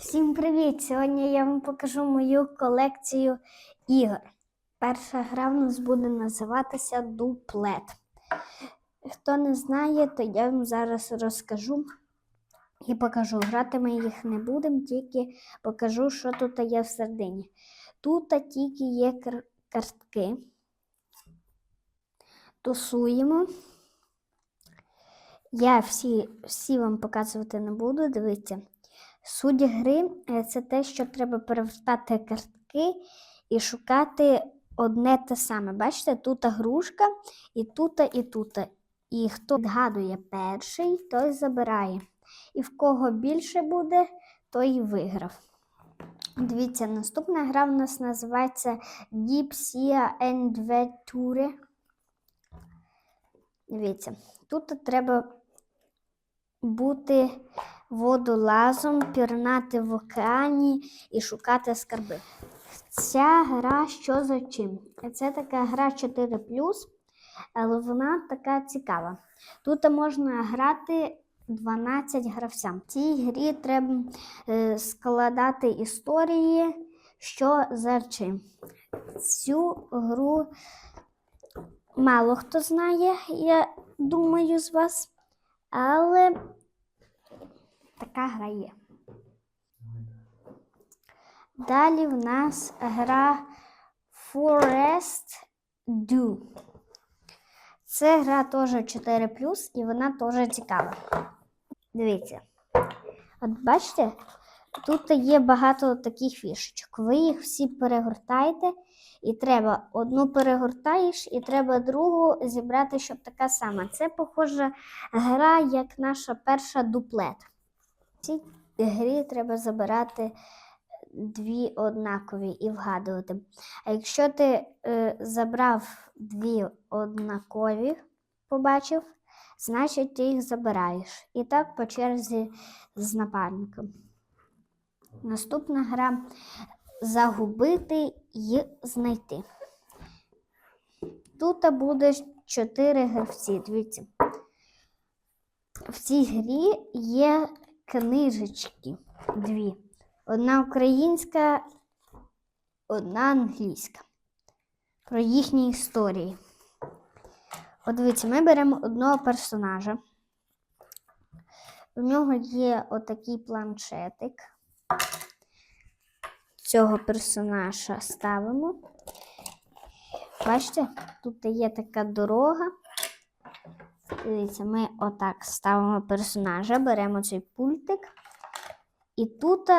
Всім привіт! Сьогодні я вам покажу мою колекцію ігор. Перша гра в нас буде називатися дуплет. Хто не знає, то я вам зараз розкажу і покажу. Грати ми їх не будемо, тільки покажу, що тут є всередині. Тут тільки є кар- картки. Тусуємо. Я всі, всі вам показувати не буду, дивіться. Суть гри е, це те, що треба перевертати картки і шукати одне те саме. Бачите, тут грушка, і тут, і тут. І хто відгадує перший, той забирає. І в кого більше буде, той виграв. Дивіться, наступна гра в нас називається Sea Adventure. Дивіться, тут треба бути водолазом, пірнати в океані і шукати скарби. Ця гра що за чим? Це така гра 4, але вона така цікава. Тут можна грати 12 гравцям. В цій грі треба е, складати історії, що за чим. Цю гру мало хто знає, я думаю, з вас. Але така гра є. Далі в нас гра Forest Do. Це гра теж 4 і вона теж цікава. Дивіться. От бачите, тут є багато таких фішечок. Ви їх всі перегортаєте, і треба одну перегортаєш, і треба другу зібрати, щоб така сама. Це похожа гра, як наша перша дуплет. В цій грі треба забирати дві однакові і вгадувати. А якщо ти е, забрав дві однакові, побачив, значить ти їх забираєш. І так по черзі з напарником. Наступна гра загубити і знайти. Тут буде чотири гравці. Дивіться. В цій грі є книжечки дві. Одна українська, одна англійська. Про їхні історії. От дивіться, ми беремо одного персонажа. У нього є отакий планшетик. Цього персонажа ставимо. Бачите, тут є така дорога. Дивіться, ми отак ставимо персонажа, беремо цей пультик. І тут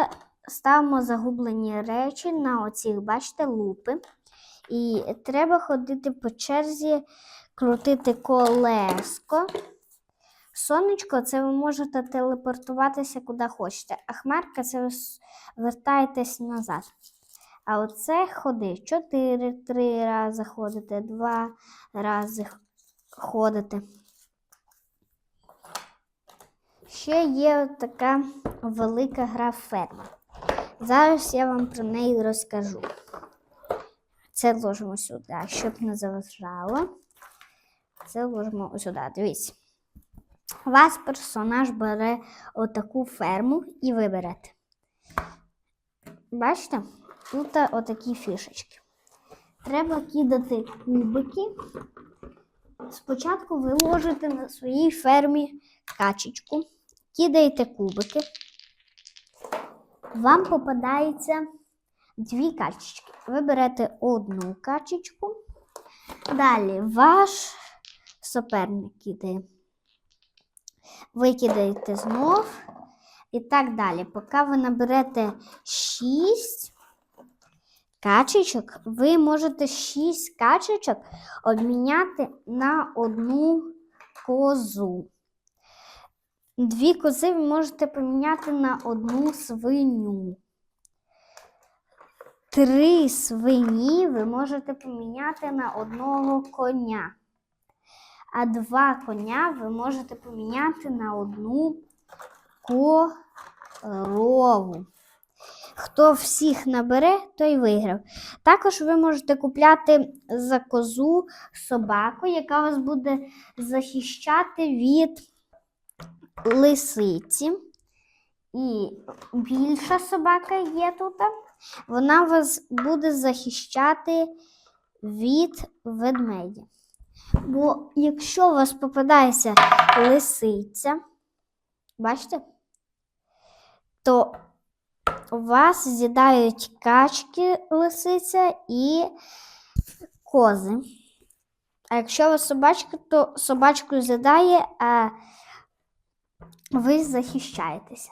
ставимо загублені речі на оці, бачите, лупи. І треба ходити по черзі, крутити колеско. Сонечко це ви можете телепортуватися куди хочете, а хмарка це ви вертаєтесь назад. А оце ходи. Чотири, три рази ходите, два рази ходите. Ще є така велика гра ферма. Зараз я вам про неї розкажу. Це ложимо сюди, щоб не заважало. Це ложимо сюди. Дивіться. Вас персонаж бере отаку ферму і ви берете. Бачите? Тут отакі фішечки. Треба кидати кубики. Спочатку ви ложите на своїй фермі качечку, кидаєте кубики. Вам попадається дві качечки. Ви берете одну качечку. Далі ваш суперник кидає. Ви кидаєте знов. І так далі. Поки ви наберете 6 качечок, ви можете 6 качечок обміняти на одну козу. Дві кози ви можете поміняти на одну свиню. Три свині ви можете поміняти на одного коня. А два коня ви можете поміняти на одну корову. Хто всіх набере, той виграв. Також ви можете купляти за козу собаку, яка вас буде захищати від лисиці і більша собака є тут, вона вас буде захищати від ведмедя. Бо якщо у вас попадається лисиця, бачите, то вас з'їдають качки, лисиця і кози. А якщо у вас собачка, то собачку з'їдає, а ви захищаєтеся.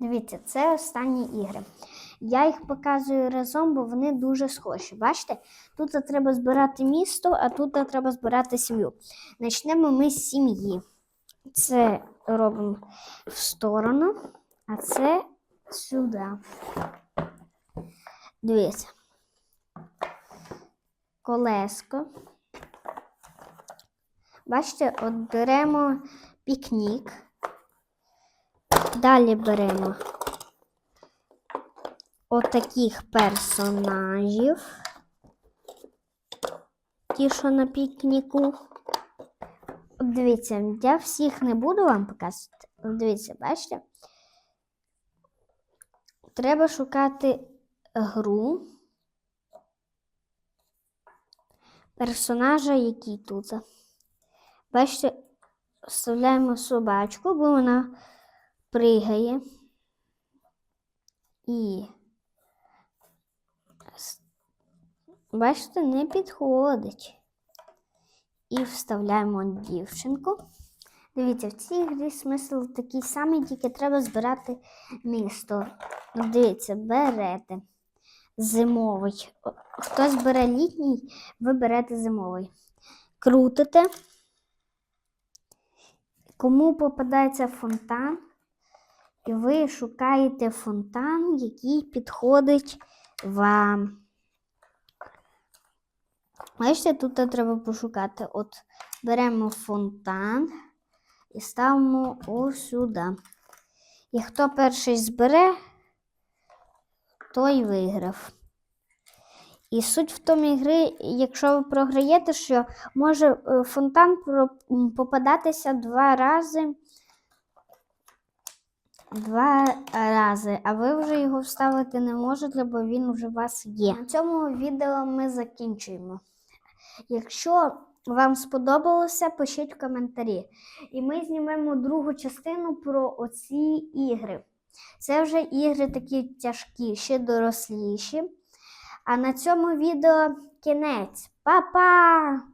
Дивіться, це останні ігри. Я їх показую разом, бо вони дуже схожі. Бачите? Тут треба збирати місто, а тут треба збирати сім'ю. Почнемо ми з сім'ї. Це робимо в сторону, а це сюди. Дивіться. Колеско. Бачите, от беремо пікнік. Далі беремо отаких персонажів. Ті, що на пікніку. Дивіться, я всіх не буду вам показувати. Дивіться, бачите? Треба шукати гру персонажа, який тут. Бачите, вставляємо собачку, бо вона пригає. І бачите, не підходить. І вставляємо дівчинку. Дивіться, в цій грі смисл такий самий, тільки треба збирати місто. Дивіться, берете зимовий. Хтось бере літній, ви берете зимовий. Крутите. Кому попадається фонтан, і ви шукаєте фонтан, який підходить вам. Бачите, тут треба пошукати. От беремо фонтан і ставимо ось сюди. І хто перший збере, той виграв. І суть в тому ігри, якщо ви програєте, що може е, фонтан попадатися два рази. Два рази, а ви вже його вставити не можете, бо він вже у вас є. На цьому відео ми закінчуємо. Якщо вам сподобалося, пишіть в коментарі. І ми знімемо другу частину про оці ігри. Це вже ігри такі тяжкі, ще доросліші. А на цьому відео кінець. Па-па!